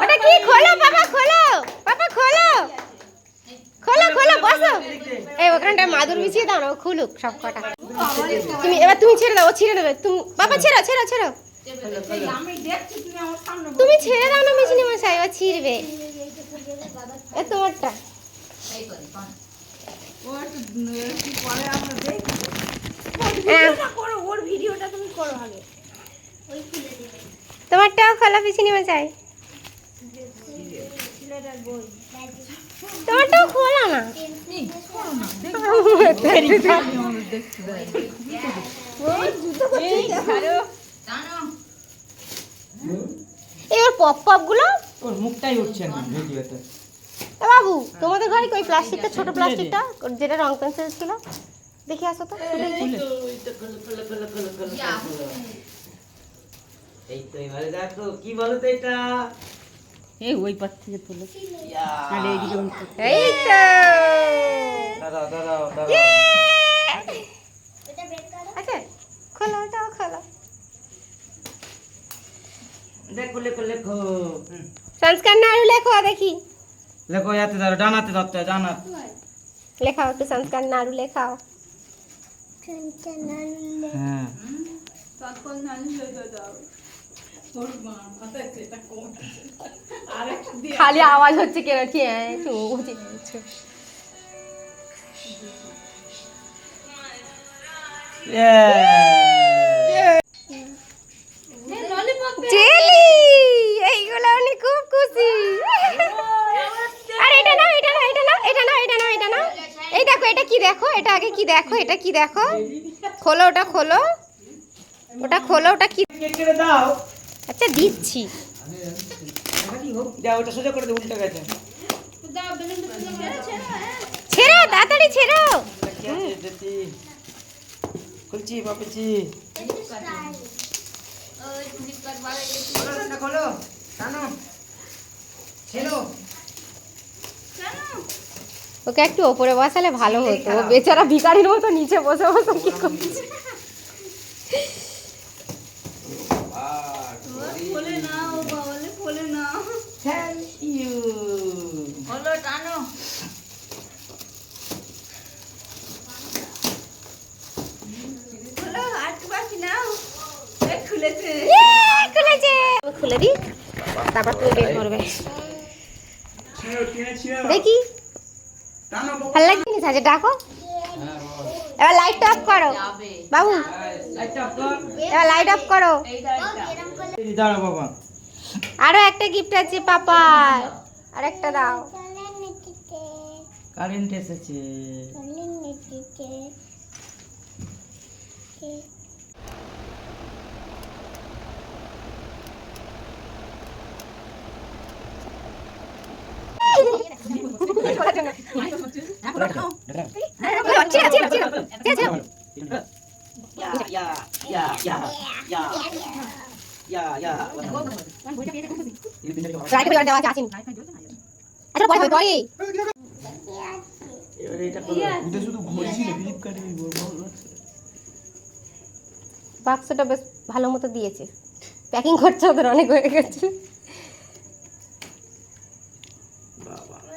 ওটা কি বাবা খোলো বাবা খোলো এই ওখানটা মাদুর বিছিয়ে দাও না খুলুক সব কটা তুমি এবার তুমি ছেড়ে দাও ছেড়ে দেবে। তুমি বাবা, ছেড়ো ছেড়ো ছেড়ো। তুমি ছেড়ে দাও না মিছিনি মশাই ও ছিড়বে। এ তোমারটা। তোমারটাও খোলো মিছিনি মশাই তোমারটাও খোলো না? এবার পপ পপগুলো ওর মুখটাই উঠছে না ভিডিওতে। এ বাবু তোমাদের ঘরে ওই প্লাস্টিকটা ছোট প্লাস্টিকটা? যেটা রং পেন্সিল ছিল? দেখি আসো তো এই তো এবারে দেখো কি বলো তো এটা? এই ওই পাশ থেকে তুলো। আর এইদিকে এই তো। দাঁড়াও দাঁড়াও দাঁড়াও। লেখো লেখো সংস্কার নাড়ু লেখো দেখি লেখো ইয়াতে দাঁড়াও ডানাতে ধরতে হয়, ডানা লেখাও একটু সংস্কার নাড়ু লেখাও হ্যাঁ খালি আওয়াজ হচ্ছে কেন কি হ্যাঁ, এটা আগে কি দেখো? এটা কি দেখো? খোলো ওটা খোলো। ওটা খোলো ওটা কি? কেটে কেটে দাও। আচ্ছা দিচ্ছি। ওটা সোজা করে দে গেছে। ছেড়ো তাড়াতাড়ি ছেড়ো খুলছি খোলো ছেলো ওকে একটু ওপরে বসালে ভালো হতো। বেচারা ভিখারির মতো নিচে বসে বসে কি করছে? খুলে দি তারপর তুমি বের করবে। দেখি। ভালো লাগছে জিনিস আছে ডাকো। এবার লাইট অফ করো। বাবু লাইটটা অফ কর এবার লাইট অফ করো। আরও একটা গিফট আছে পাপার আর একটা দাও কারেন্ট এসেছে ছেড়ো ছেড়ো ছেড়ো ছেড়ো ছেড়ো ইয়া ইয়া ইয়া ইয়া ইয়া ইয়া ইয়া রাইট করে দেওয়া আছে আসেন আচ্ছা পরে হবে, পরে এবারে এটা করো এটা শুধু ঘড়ি বাক্সটা বেশ ভালো মতো দিয়েছে। প্যাকিং খরচা ওদের অনেক হয়ে গেছে। বাবা না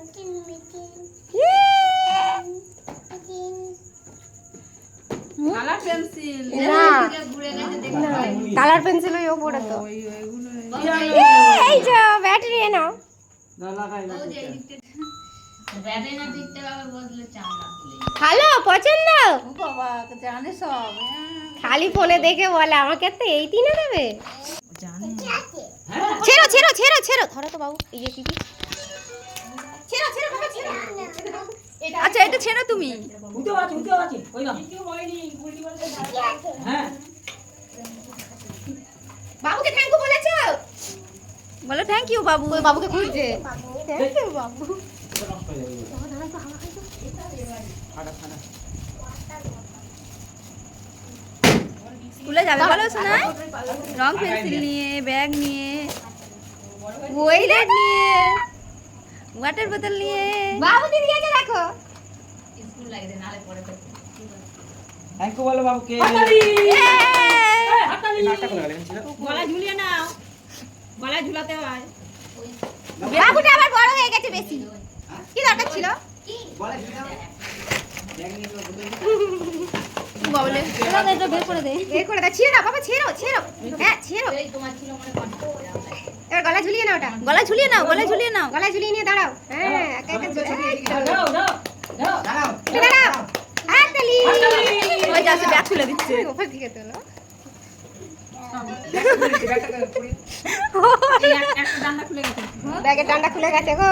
কালার পেন্সিল। ওই ওপরে তো এই যে ব্যাটারি নাও। না লাগাই না ভালো পছন্দ? খালি ফোনে দেখে বলে আমাকে তো এই তিনে দেবে। ছেড়ো ছেড়ো ছেড়ো ছেড়ো। ধরো তো বাবু এই যে ছেড়ো। আচ্ছা এটা ছেড়ো তুমি। উঠেও আছে উঠেও আছে ওই না হ্যাঁ। বাবুকে থ্যাংক ইউ বলেছ? বলো থ্যাংক ইউ বাবু ওই বাবুকে খুঁজছে। থ্যাংক ইউ বাবু। স্কুলে যাবে বলো শোনা রং পেন্সিল নিয়ে ব্যাগ নিয়ে দেখ নিয়ে ওয়াটার বোতল নিয়ে। বাবু দিদি আছে দেখো থ্যাংক ইউ বলো বাবুকে গেল ছিল গলা ঝুলিয়ে নাও। গলায় ঝুলাতে হয়। বাবুটা আবার বড় হয়ে গেছে বেশি। কি দরকার ছিল? বলে বের করে দে বের করে দাও ছিঁড়ে দাও বাবা ছেড়ো ছেড়ো হ্যাঁ ছেড়ো এবার গলা ঝুলিয়ে নাও ওটা। গলা ঝুলিয়ে নাও গলা ঝুলিয়ে নাও। গলা ঝুলিয়ে নিয়ে দাঁড়াও। হ্যাঁ একা একা ব্যাগের ডান্ডা খুলে গেছে। গো।